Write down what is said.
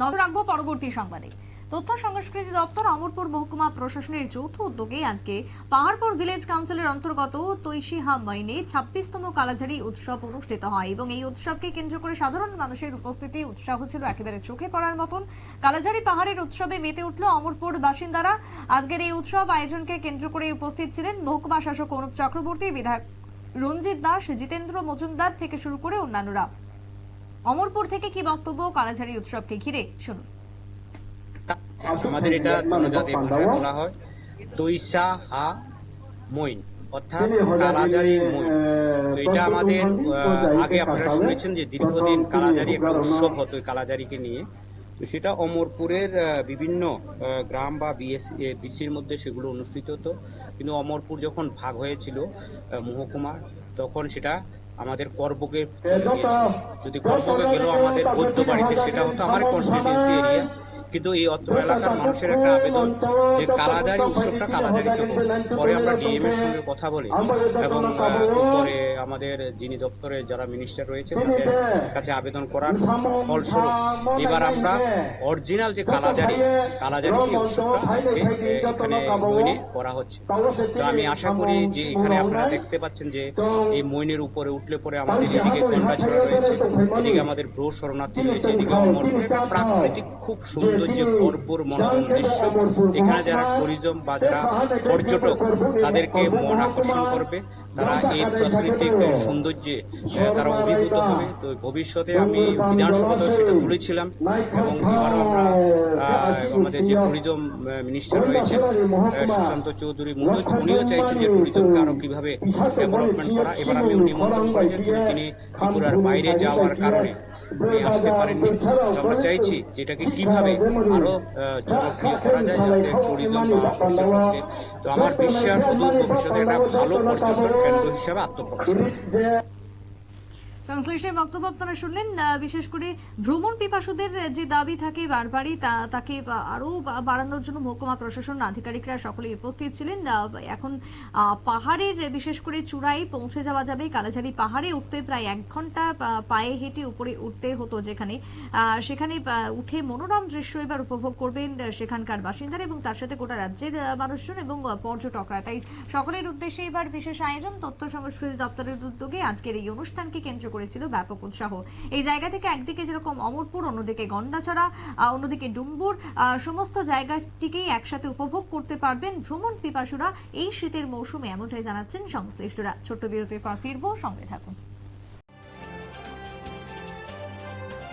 নজর রাখব পরবর্তী সংবাদে। তথ্য সংস্কৃতি দপ্তর অমরপুর মহকুমা প্রশাসনের যৌথ উদ্যোগে আজকে পাহাড়পুর ভিলেজ কাউন্সিলের অন্তর্গত তৈশিহা মাইনে ছাব্বিশতম কালাঝারি উৎসব অনুষ্ঠিত হয় এবং এই উৎসবকে কেন্দ্র করে সাধারণ মানুষের উপস্থিতি, উৎসাহ ছিল একেবারে চোখে পড়ার মতন। কালাঝারি পাহাড়ের উৎসবে মেতে উঠল অমরপুর বাসিন্দারা। আজকের এই উৎসব আয়োজনকে কেন্দ্র করে উপস্থিত ছিলেন মহকুমা শাসক অনুপ চক্রবর্তী, বিধায়ক রঞ্জিত দাস, জিতেন্দ্র মজুমদার থেকে শুরু করে অন্যান্যরা। অমরপুর থেকে কি বক্তব্য কালাঝারি উৎসবকে ঘিরে? শুনুন। আমাদের এটা জনজাতি ভাষায় বলা হয়। তৈসা হা মইন অর্থাৎ কালাজারি মইন। তো এটা আমাদের আগে আপনারা শুনেছেন যে দীর্ঘদিন কালাজারি একটা উৎসব হতো কালাজারিকে নিয়ে। তো সেটা অমরপুরের আহ, বিভিন্ন আহ, গ্রাম বা বিএস বিসির মধ্যে সেগুলো অনুষ্ঠিত হতো। কিন্তু অমরপুর যখন ভাগ হয়েছিল আহ, মহকুমা তখন সেটা আমাদের করবকে যদি করবকে গেল আমাদের বৈদ্য বাড়িতে সেটা হতো আমার কনস্টিটিউন্সি এরিয়া কিন্তু এই অত্র এলাকার মানুষের একটা আবেদন যে কালাজারি উৎসবটা কালাজারিতে পরে আমরা ডিএম এর সঙ্গে কথা বলি এবং পরে আমাদের যিনি দপ্তরে যারা মিনিস্টার রয়েছে তাদের কাছে আবেদন করার ফলস্বরূপ এবার আমরা অরিজিনাল যে কালাজারি কালাজারি এই উৎসবটা আজকে এখানে মইনে করা হচ্ছে। তো আমি আশা করি যে এখানে আপনারা দেখতে পাচ্ছেন যে এই মইনের উপরে উঠলে পরে আমাদের এদিকে গন্ডাছড়া রয়েছে, এদিকে আমাদের ভ্রু শরণার্থী রয়েছে, এদিকে প্রাকৃতিক খুব সৌন্দর্যে ভরপুর মনোরম দৃশ্য, এখানে যারা ট্যুরিজম বা যারা পর্যটক, তাদেরকে মন আকর্ষণ করবে। তারা এই প্রাকৃতিক সৌন্দর্যে তারা অভিভূত হবে। তো ভবিষ্যতে আমি বিধানসভাতেও সেটা তুলেছিলাম এবং এবারও আমরা আমাদের যে ট্যুরিজম মিনিস্টার রয়েছেন সুশান্ত চৌধুরী মনোজ উনিও চাইছেন যে ট্যুরিজমকে আরও কীভাবে ডেভেলপমেন্ট করা। এবার আমি নিমন্ত্রণ করেছেন কিন্তু তিনি ত্রিপুরার বাইরে যাওয়ার কারণে উনি আসতে পারেননি। আমরা চাইছি যে এটাকে কীভাবে আরও জনপ্রিয় করা যায় যাতে ট্যুরিজম বা পর্যটকদের তো আমার বিশ্বাস অদূর ভবিষ্যতে একটা ভালো পর্যটন কেন্দ্র হিসেবে আত্মপ্রকাশ করবে। সংশ্লিষ্টের বক্তব্য আপনারা শুনলেন বিশেষ করে ভ্রমণ পিপাসুদের যে দাবি থাকে বারবারই তাকে আরও বাড়ানোর জন্য মহকুমা প্রশাসন আধিকারিকরা সকলেই উপস্থিত ছিলেন। এখন পাহাড়ের, বিশেষ করে চূড়ায় পৌঁছে যাওয়া যাবে। কালাঝারি পাহাড়ে উঠতে প্রায় এক ঘণ্টা পায়ে হেঁটে উপরে উঠতে হতো যেখানে। সেখানে উঠে মনোরম দৃশ্য এবার উপভোগ করবেন সেখানকার বাসিন্দারা এবং তার সাথে গোটা রাজ্যের মানুষজন এবং পর্যটকরা। তাই সকলের উদ্দেশ্যে এবার বিশেষ আয়োজন, তথ্য সংস্কৃতি দপ্তরের উদ্যোগে আজকের এই অনুষ্ঠানকে কেন্দ্র করেছিল ব্যাপক উৎসাহ। এই জায়গা থেকে একদিকে যেরকম অমরপুর, অন্যদিকে গন্ডাছড়া অন্যদিকে ডুম্বুর সমস্ত জায়গাটিকেই একসাথে উপভোগ করতে পারবেন ভ্রমণ পিপাসুরা এই শীতের মৌসুমে, এমনটাই জানাচ্ছেন সংশ্লিষ্টরা। ছোট্ট বিরতির পর ফিরবো, সঙ্গে থাকুন।